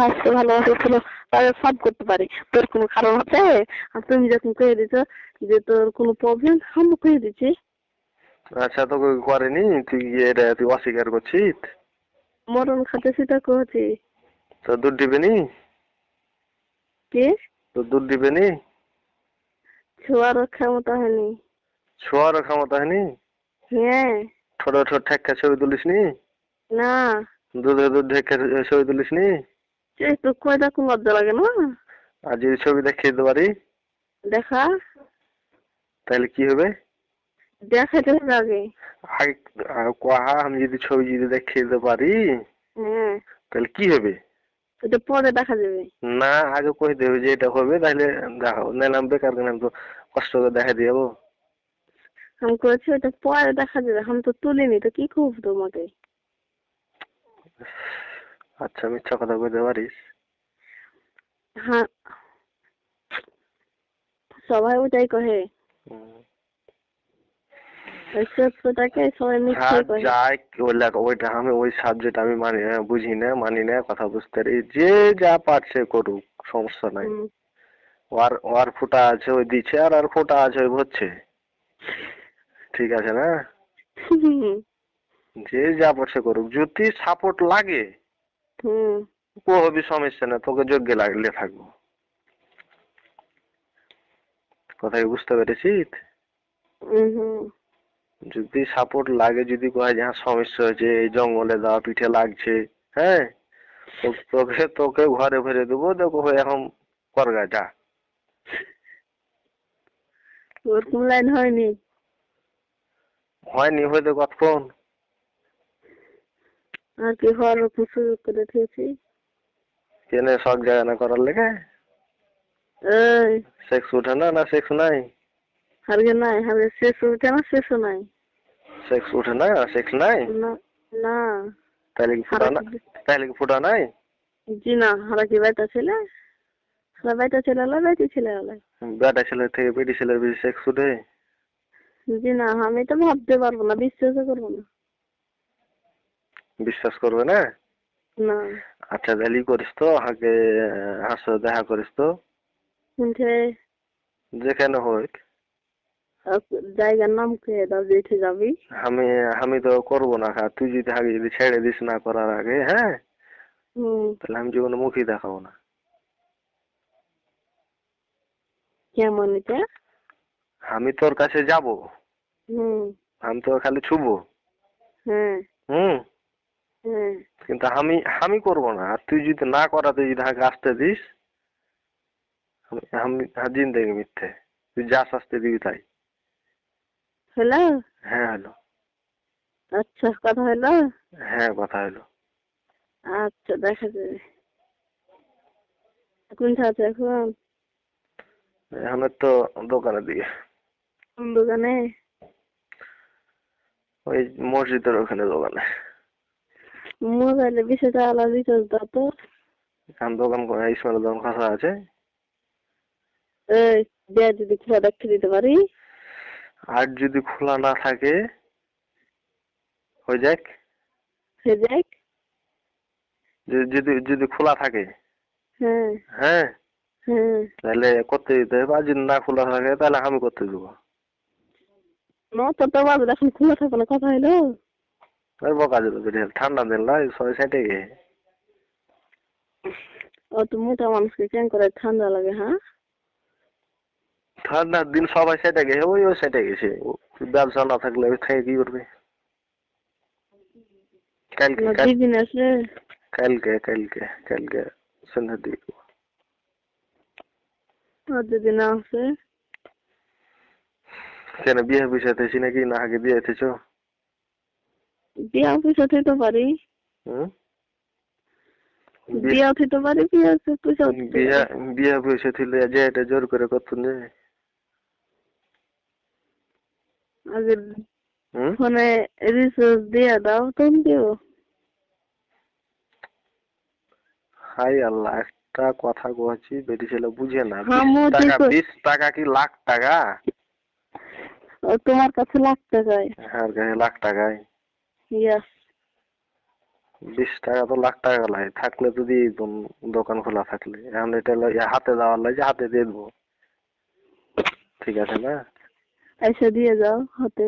স্বাস্থ্য ভালোবাসা ছিল তাহলে সব করতে পারি। তোর কোনো কারণ আছে? আর তুমি যখন কয়ে দিছো যে তোর কোনো প্রবলেম আমি কয়ে দিচ্ছি। আচ্ছা তোকে করেনি? তুই এটা তুই অস্বীকার করছিস? মরণ খাতে সেটা কহছি তো দুধ দিবে নি কে? তো দুধ দিবে নি ছোঁয়ার ক্ষমতা হয়নি। ছোয়ার ক্ষমতা হয়নি? হ্যাঁ। ছোট ছোট ঠেক্কা ছবি তুলিস নি। না দুধে দুধ ঢেকে ছবি তুলিস নি একটু কয় দেখুন লজ্জা লাগে না? আর যদি ছবি দেখিয়ে দিতে পারি? দেখা। তাহলে কি হবে? দেখাতে হবে আগে। কোয়া আমি যদি ছবি যদি দেখিয়ে দিতে পারি হ্যাঁ। তাহলে কি হবে? এটা পরে দেখা যাবে। না আগে কই দেবে যে এটা হবে তাহলে দেখাও। নাহলে আমি বেকার কেন তো কষ্ট করে দেখা দিয়ে যাব। আমি করেছি ওটা পরে দেখা যাবে আমি তো তুলিনি তো কি করব তোমাকে? আচ্ছা মিথ্যা কথা কইতে পারিস? হ্যাঁ। সবাই ওটাই কহে। হ্যাঁ আমি ওই সাবজেক্ট আমি মানি না বুঝি না মানি না কথা বুঝতে পারি। যে যা পারছে করুক সমস্যা নাই। ওর ওর ফুটা আছে ওই দিচ্ছে আর আর ফুটা আছে ওই হচ্ছে ঠিক আছে না? যে যা পারছে করুক যদি সাপোর্ট লাগে ও হবি সমস্যা না তোকে যোগ্য লাগলে থাকব। কথা কি বুঝতে পেরেছিস? যদি সাপোর্ট লাগে যদি কয় যে হ্যাঁ সমস্যা হয়েছে এই জঙ্গলে দেওয়া পিঠে লাগছে হ্যাঁ? তোকে তোকে ঘরে ফিরে দেবো দেখো এখন করগা যা। ওরকম লাইন হয়নি? হয়নি হয়তো কতক্ষণ? কি হওয়ার ওরকম সুযোগ করে দিয়েছি। কেনে সব জায়গা না করার লেগে? এই। সেক্স উঠে না না সেক্স নাই? হারগে নাই হারগে শেষ উঠে না শেষও নাই। সেক্স উঠে না সেক্স নাই? না না। তাহলে কি ফুটা না তাহলে কি ফুটা নাই? জি না হারা কি বাইটা ছেলে? হারা বাইটা ছেলে হলো বাইটি ছেলে হলো। বেটা ছেলের থেকে বেটি ছেলের বেশি সেক্স উঠে? জি না আমি তো ভাবতে পারব না বিশ্বাসও করব না। বিশ্বাস করবে না? না। আচ্ছা তাহলে করিস তো আগে হাসো দেখা করিস তো। যেখানে হোক। জায়গার নাম কে দাও যেতে যাবি? আমি আমি তো করব না খা তুই যদি আগে যদি ছেড়ে দিস না করার আগে হ্যাঁ? হুম। তাহলে আমি জীবনে মুখই দেখাবো না। কেমন এটা? আমি তোর কাছে যাব। হুম। আমি তো খালি ছুবো। হ্যাঁ। হুম? হ্যাঁ কিন্তু আমি আমি করব না। আর তুই যদি না করাতে যদি আগে আসতে দিস আমি জিন্দেগি মিথ্যে। তুই যা শাস্তি দিবি তাই। হ্যালো হ্যাঁ হলো। আচ্ছা কথা হলো? হ্যাঁ কথা হলো। আচ্ছা দেখা যাবে। কোনটা আছে এখন? এখন তো দোকানের দিকে। কোন দোকানে? ওই মসজিদের ওখানে দোকানে। মোবাইলে বিষয়টা আলাদা রিচার্জ দাও তো। এখন দোকান করে ইসমাইলের দোকান কথা আছে। এই দেয়া যদি খোলা দেখতে দিতে পারি। আর যদি খোলা না থাকে হয়ে যাক। হয়ে যাক। যদি যদি খোলা থাকে। হ্যাঁ। হ্যাঁ। হ্যাঁ। তাহলে করতে দিতে হবে। আর যদি না খোলা থাকে তাহলে আমি করতে দেবো। না তো বাজে এখন খোলা থাকবে না কথা হলো ওই বকা দিল বেরিয়ে ঠান্ডা দিন লাই সবাই সেটে গে অত মোটা মানুষকে কেন করে ঠান্ডা লাগে হ্যাঁ ঠান্ডার দিন সবাই সেটে গেছে ওই ও সেটে গেছে ও ব্যবসা না থাকলে ওই থেকে কি করবে কালকে না কালকে কালকে কালকে সন্ধ্যার দিকে আর যদি না আসে কেন বিয়ে বিষয় নাকি না আগে দিয়ে এসেছ বিয়া পয়সা থইতে পারি। হুম বিয়া থইতে পারি বিয়া পয়সা বিয়া বিয়া যে এটা জোর করে যে আগে ফোনে রিচার্জ দিয়ে দাও তুমি দিও। হাই আল্লাহ একটা কথা কইছি বেটি ছেলে বুঝে না। হ্যাঁ, টাকা বিশ টাকা কি লাখ টাকা? তোমার কাছে লাখ টাকায়। আর কাছে লাখ টাকায়। ইয়াস বিশ টাকা তো লাখ টাকা লাগে। থাকলে তো দিয়ে দিতাম দোকান খোলা থাকলে। এখন এটা লইয়া হাতে যাওয়ার লাগে হাতে দিয়ে দেবো। ঠিক আছে না? এসে দিয়ে যাও হাতে।